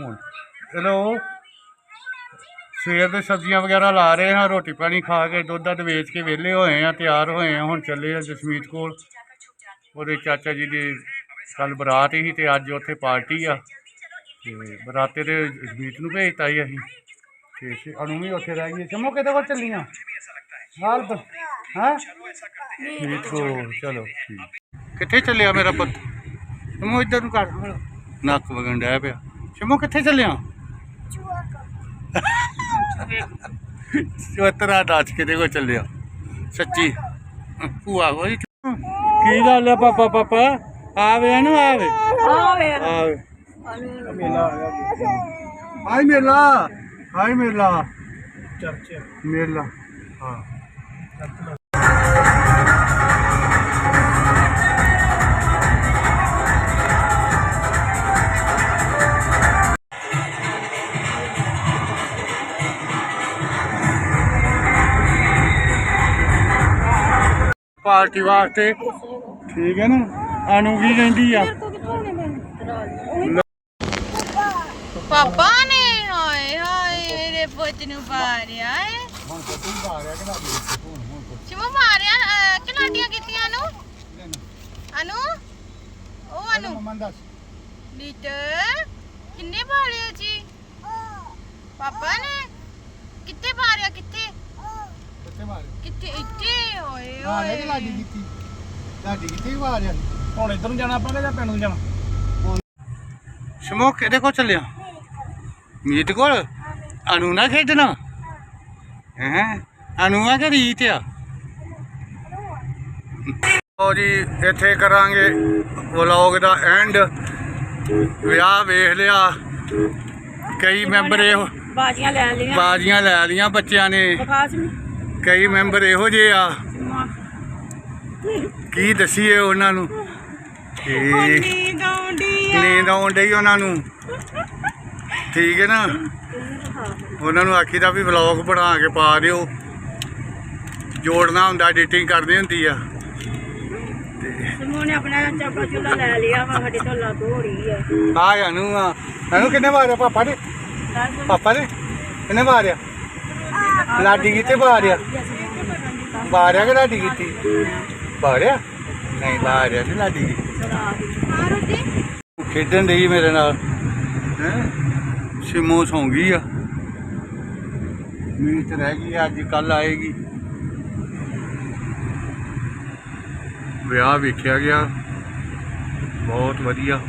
ਹੁਣ। ਹੈਲੋ? ਸਵੇਰ ਦੇ ਸਬਜ਼ੀਆਂ ਵਗੈਰਾ ਲਾ ਰਹੇ ਹਾਂ, ਰੋਟੀ ਪਾਣੀ ਖਾ ਕੇ, ਦੁੱਧ ਦੱਧ ਵੇਚ ਕੇ ਵਿਹਲੇ ਹੋਏ ਆ ਤਿਆਰ ਹੋਏ ਆ ਹੁਣ ਚੱਲੇ ਆ ਜਸਮੀਤ ਕੋਲ। ਉਹਦੇ ਚਾਚਾ ਜੀ ਦੀ ਕੱਲ ਬਰਾਤ ਹੀ ਤੇ ਅੱਜ ਉੱਥੇ ਪਾਰਟੀ ਆ। ਤੇ ਬਰਾਤੇ ਦੇ ਜਸਮੀਤ ਨੂੰ ਭੇਜਤਾ ਹੀ ਅਸੀਂ। ਤੇ ਸ਼- ਅਨੂ ਵੀ ਉੱਥੇ ਰਹਿ ਗਈ ਚਮੋ ਕਿਤੇ ਕੋਲ ਚੱਲੀਆਂ? ਹਾਲ ਹਾਂ? ਜਸਮੀਤ ਕੋਲ, ਚਲੋ ਠੀਕ। ਕਿੱਥੇ ਚੱਲਿਆ ਮੇਰਾ ਪੁੱਤ? ਸ਼ਮੋ ਇੱਧਰ ਨੂੰ ਕਰ ਨੱਕ ਵਗਣ ਡਿਆ ਪਿਆ। ਸ਼ਮੋ ਕਿੱਥੇ ਚੱਲਿਆ ਚੋਤਰਾ ਦੱਸ ਕਿਤੇ ਕੋ ਚੱਲਿਆ ਸੱਚੀ। ਭੂਆ ਕੋਈ ਕੀ ਗੱਲ ਆ ਪਾਪਾ ਪਾਪਾ? ਆਵੇ ਨੂੰ ਆਵੇ। ਆਵੇ ਆਵੇ। ਮੇਲਾ ਹਾਈ ਮੇਲਾ। ਹਾਈ ਮੇਲਾ। ਚਰਚ ਮੇਲਾ। ਹਾਂ। ਪਾਰਟੀ ਵਾਸਤੇ। ਠੀਕ ਹੈ ਨਾ? ਅਨੂ ਕੀ ਕਹਿੰਦੀ ਆ? ਪਾਪਾ ਨੇ ਹਾਏ ਹਾਏ ਮੇਰੇ ਪੁੱਤ ਨੂੰ ਮਾਰਿਆ ਏ। ਹੁਣ ਮਾਰਿਆ ਅਹ, ਕੀਤੀਆਂ ਨੂੰ ਅਨੂ? ਉਹ ਅਨੂ। ਮਮਨ ਦੱਸ ਨੀਤ ਕਿੰਨੇ ਮਾਰਿਆ ਜੀ? ਪਾਪਾ ਨੇ? ਕਿੱਥੇ ਮਾਰਿਆ ਕਿੱਥੇ? ਕਿੱਥੇ ਮਾਰੇ ਕਿੱਥੇ ਓਏ ਹਾਂ ਇਹ ਓਏ ਲਾਡੀ ਕੀਤੀ। ਲਾਡੀ ਕੀਤੀ ਮਾਰਿਆ ਹੁਣ ਇੱਧਰ ਨੂੰ ਜਾਣਾ ਆਪਾਂ ਕਿ ਜਾਂ ਪਿੰਡ ਨੂੰ ਜਾਣਾ? ਸਮੋਕ ਇਹਦੇ ਕੋਲ ਚੱਲਿਆ? ਮੀਤ ਕੋਲ? ਅਨੂ ਨਾਲ ਖੇਡਣਾ? ਹੈ? ਅਨੂ ਆ ਕਿ ਰੀਤ ਆ? ਲਓ ਜੀ ਇੱਥੇ ਕਰਾਂਗੇ ਵਲੌਗ ਦਾ ਐਂਡ। ਵਿਆਹ ਵੇਖ ਲਿਆ। ਕਈ ਮੈਂਬਰ ਇਹੋ ਬਾਜੀਆਂ ਲੈ ਲੀਆਂ ਬਾਜ਼ੀਆਂ ਲੈ ਲੀਆਂ ਬੱਚਿਆਂ ਨੇ। ਕਈ ਮੈਂਬਰ ਇਹੋ ਜਿਹੇ ਆ। ਕੀ ਦਸੀਏ ਉਹਨਾਂ ਨੂੰ? ਕਿ ਨੀਂਦ ਆਉਂਦੀ ਆ। ਨੀਂਦ ਆਉਣ ਡਈ ਉਹਨਾਂ ਨੂੰ। ਠੀਕ ਹੈ ਨਾ? ਉਹਨਾਂ ਨੂੰ ਆਖੀਦਾ ਵੀ ਵਲੌਗ ਬਣਾ ਕੇ ਪਾ ਦਿਓ। ਜੋੜਨਾ ਹੁੰਦਾ ਐਡੀਟਿੰਗ ਕਰਨੀ ਹੁੰਦੀ ਆ। ਸਮੂਹ ਨੇ ਆਪਣਾ ਚਾਪਾ ਚੁੱਲਾ ਲੈ ਲਿਆ ਵਾ ਸਾਡੀ ਢੋਲਾ ਧੋੜੀ ਆ। ਆ ਗਿਆ ਨੂੰ ਆ। ਇਹਨੂੰ ਕਿੰਨੇ ਮਾਰਿਆ ਪਾਪਾ ਨੇ? ਪਾਪਾ ਨੇ? ਕਿੰਨੇ ਮਾਰਿਆ ਲਾਡੀ ਕਿਤੇ ਮਾਰਿਆ ਮਾਰਿਆ ਕਿ ਲਾਡੀ ਕੀਤੀ? ਮਾਰਿਆ ਨਹੀਂ ਮਾਰਿਆ ਨਹੀਂ ਲਾਡੀ ਕੀਤੀ ਮਾਰੋ ਜੀ ਖੇਡਣ ਡਈ ਮੇਰੇ ਨਾਲ। ਹੈ? ਸਿਮੋ ਸੌਂ ਗਈ ਆ। ਮੀਤ ਰਹਿ ਗਈ ਆ, ਅੱਜ ਕੱਲ ਆਏਗੀ। ਵਿਆਹ ਵੇਖਿਆ ਗਿਆ। ਬਹੁਤ ਵਧੀਆ।